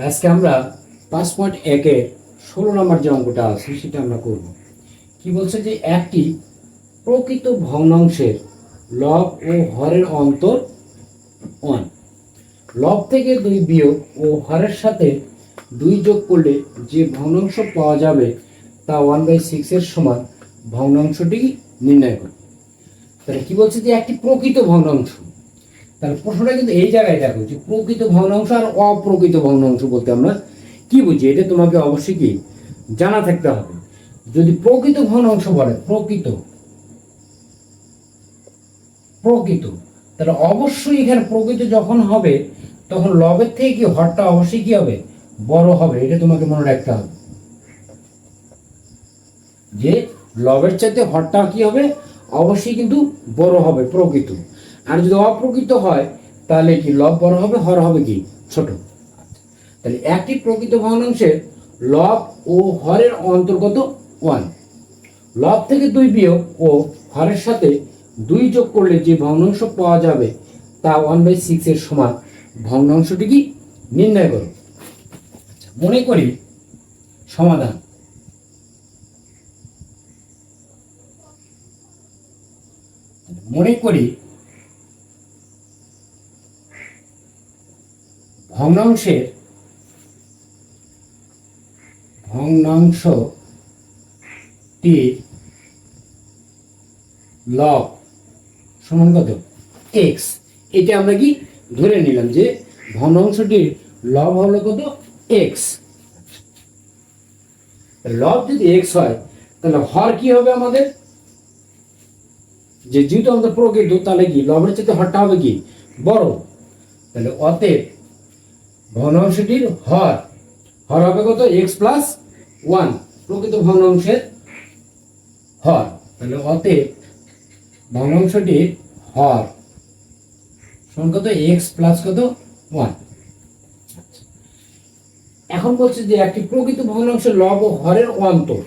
আজকে আমরা পাঁচ পয়েন্ট একের ষোলো নম্বর যে অঙ্কটা আছে সেটা আমরা করব। কি বলছে যে একটি প্রকৃত ভগ্নাংশের লব ও হরের অন্তর ওয়ান লব থেকে দুই বিয়োগ ও হরের সাথে দুই যোগ করলে যে ভগ্নাংশ পাওয়া যাবে তা ওয়ান বাই সিক্সের সমান ভগ্নাংশটি নির্ণয় করো তাহলে কি বলছে যে একটি প্রকৃত ভগ্নাংশ? তাহলে প্রশ্নটা কিন্তু এই জায়গায় দেখো যে প্রকৃত ভগ্নাংশ আর অপ্রকৃত ভগ্নাংশ বলতে আমরা কি বুঝি? এটা তোমাকে অবশ্যই কি জানা থাকতে হবে। যদি প্রকৃত ভগ্নাংশ বলে, প্রকৃত প্রকৃত, তাহলে অবশ্যই এখানে প্রকৃত যখন হবে, তখন লবের থেকে কি হরটা অবশ্যই কি হবে? বড় হবে, এটা তোমাকে মনে রাখতে হবে। যে লবের চাইতে হরটা কি হবে? অবশ্যই কিন্তু বড় হবে, প্রকৃত। আর যদি অপ্রকৃত হয়, তাহলে কি লব বড় হবে, হর হবে কি? ছোট। তাহলে একটি প্রকৃত ভগ্নাংশের লব ও হরের অন্তর্গত ওয়ান লব থেকে দুই বিয়োগ ও হরের সাথে দুই যোগ করলে যে ভগ্নাংশ পাওয়া যাবে, তা ওয়ান বাই সিক্স এর সমান ভগ্নাংশটি কি? নির্ণয় করো। মনে করি সমাধান। মনে করি ভগ্নাংশের ভগ্নাংশটির লব সমান কত? এক্স এটা আমরা কি ধরে নিলাম যে ভগ্নাংশটির লব হলো কত? এক্স লব যদি এক্স হয়, তাহলে হর কি হবে আমাদের? যে যেহেতু আমাদের প্রকৃত, তাহলে কি? লবের চাইতে হরটা হবে কি? বড়। তাহলে অতএব ভগ্নাংশটির হর। হর হবে কত? এক্স প্লাস ওয়ান প্রকৃত ভগ্নাংশের হর। তাহলে অতএব ভগ্নাংশটির হর। সমান কত এক্স প্লাস কত? ওয়ান এখন বলছে যে একটি প্রকৃত ভগ্নাংশের লব হরের অন্তর।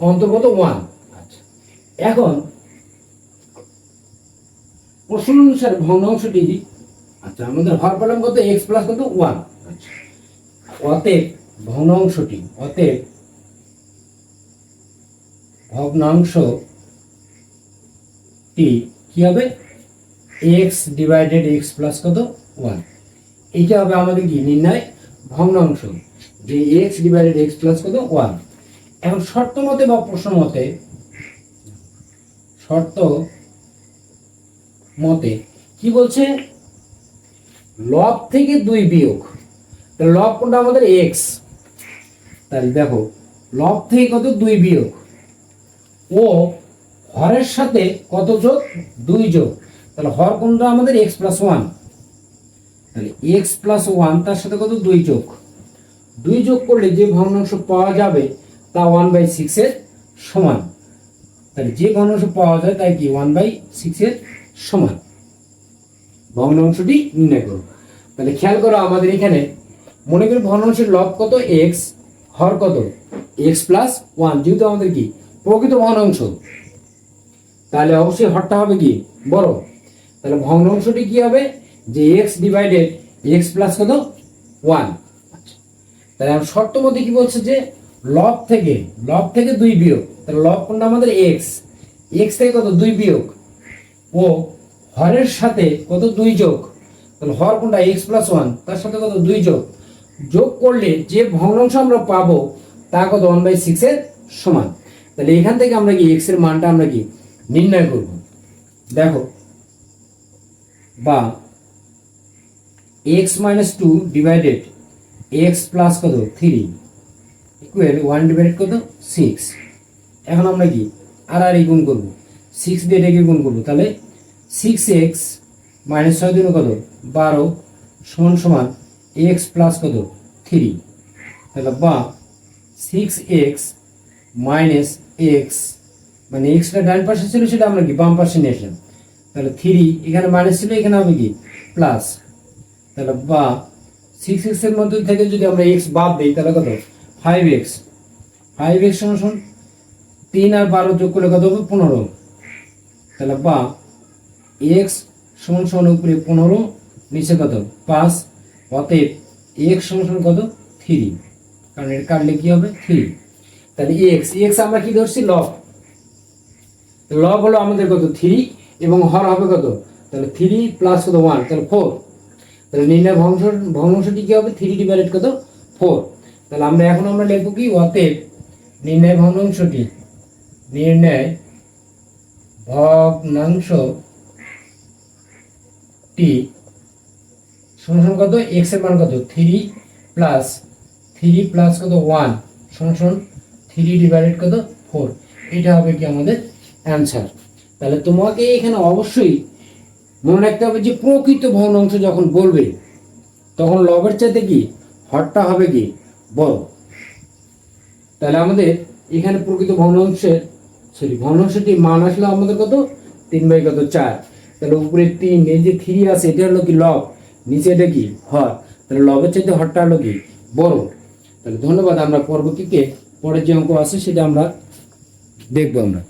অন্তর্গত ওয়ান আচ্ছা। এখন প্রশ্ন অনুসারে ভগ্নাংশটি আচ্ছা আমাদের হর পেলাম কত এক্স প্লাস কত ওয়ান অতএব ভগ্নাংশটি অতএব ভগ্নাংশটি কি হবে? এক্স ডিভাইডেড এক্স প্লাস কত? ওয়ান এইটা হবে আমাদের কি নির্ণয়? ভগ্নাংশ যে এক্স ডিভাইডেড এক্স প্লাস কত? ওয়ান এখন শর্ত মতে বা প্রশ্ন মতে শর্ত মতে কি বলছে? লব থেকে দুই বিয়োগ। তাহলে লব কোনটা আমাদের এক্স তাহলে দেখো, লব থেকে কত? দুই বিয়োগ। ও হরের সাথে কত যোগ? দুই যোগ। তাহলে হর কোনটা আমাদের এক্স প্লাস ওয়ান তাহলে এক্স প্লাস ওয়ান তার সাথে কত? দুই যোগ। দুই যোগ করলে যে ভগ্নাংশ পাওয়া যাবে, তা ওয়ান বাই সিক্সের সমান। তাহলে যে ভগ্নাংশ পাওয়া যায়, তাই কি? ওয়ান বাই সিক্সের সমান। ভগ্নাংশটি নির্ণয় করো। তাহলে খেয়াল করো আমাদের এখানে মনে করি ভগ্নাংশের লব কত? এক্স হর কত? এক্স প্লাস ওয়ান যেহেতু আমাদের কি? প্রকৃত ভগ্নাংশ তাহলে অবশ্যই হরটা হবে কি? বড়। তাহলে ভগ্নাংশটি কি হবে? যে এক্স ডিভাইডেড এক্স প্লাস কত? ওয়ান তাহলে আমার শর্ত মধ্যে কি বলছে যে লব থেকে লব থেকে দুই বিয়োগ। তাহলে লব কোনটা? আমাদের এক্স এক্স থেকে কত? দুই বিয়োগ। ও হরের সাথে কত দুই যোগ? তাহলে হর কোনটা? এক্স প্লাস ওয়ান তার সাথে কত দুই যোগ? যোগ করলে যে ভগ্নাংশ আমরা পাবো, তা কত ওয়ান বাই সিক্সের সমান। তাহলে এখান থেকে আমরা কি এক্সের মানটা আমরা কি নির্ণয় করব। দেখো, বা x minus two divided x plus কত? থ্রি ইকুয়াল ওয়ান ডিভাইডেড কত? সিক্স এখন আমরা কি আর আর গুণ করব। সিক্স দিয়ে এটাকে গুণ করব, তাহলে সিক্স এক্স মাইনাস ছয় দিন কত? বারো সমান সমান এক্স প্লাস কত? থ্রি তাহলে বা সিক্স এক্স মাইনাস এক্স মানে এক্সটা ডান পাশে ছিল সেটা আমরা কি বাম পাশে নিয়ে আসলাম। তাহলে থ্রি এখানে মাইনাস ছিল, এখানে হবে কি? প্লাস তাহলে বা সিক্স এক্সের মধ্যে থেকে যদি আমরা এক্স বাদ দিই, তাহলে কত? ফাইভ এক্স ফাইভ এক্স সমান তিন আর বারো যোগ করলে কত হবে? পনেরো। তাহলে বা এক্স সমান সমান উপরে পনেরো নিচে কত? পাঁচ, অতএব এক্স সমান কত? থ্রি কারণ এটা কাটলে কি হবে? থ্রি তাহলে এক্স এক্স আমরা কি ধরছি? লব লব হলো আমাদের কত? থ্রি এবং হর হবে কত? তাহলে থ্রি প্লাস কত? ওয়ান তাহলে ফোর তাহলে নির্ণয় ভগ্নাংশ, ভগ্নাংশটি কি হবে? থ্রি ডিভাইডেড কত? ফোর তাহলে আমরা এখন আমরা লিখব কি? অতএব নির্ণয় ভগ্নাংশটি, নির্ণয় ভগ্নাংশ টি। সমান কত? এক্সের মান কত? থ্রি প্লাস থ্রি প্লাস কত? ওয়ান সমান থ্রি ডিভাইডেড কত? ফোর এটা হবে কি আমাদের অ্যান্সার তাহলে তোমাকে এখানে অবশ্যই মনে রাখতে হবে যে প্রকৃত ভগ্নাংশ যখন বলবে, তখন লবের চাইতে কি? হরটা হবে কি? বড়। তাহলে আমাদের এখানে প্রকৃত ভগ্নাংশের সরি ভগ্নাংশটি মান আসলে আমাদের কত? তিন বাই কত? চার। তাহলে উপরে তিন, এই যে থ্রি আছে, এটা হলো কি লব নিচে এটা কি? হর। তাহলে লবের চাইতে হরটা হলো কি? বড়। তাহলে ধন্যবাদ, আমরা পরবর্তীতে পরের যে অঙ্ক আছে সেটা আমরা দেখব আমরা।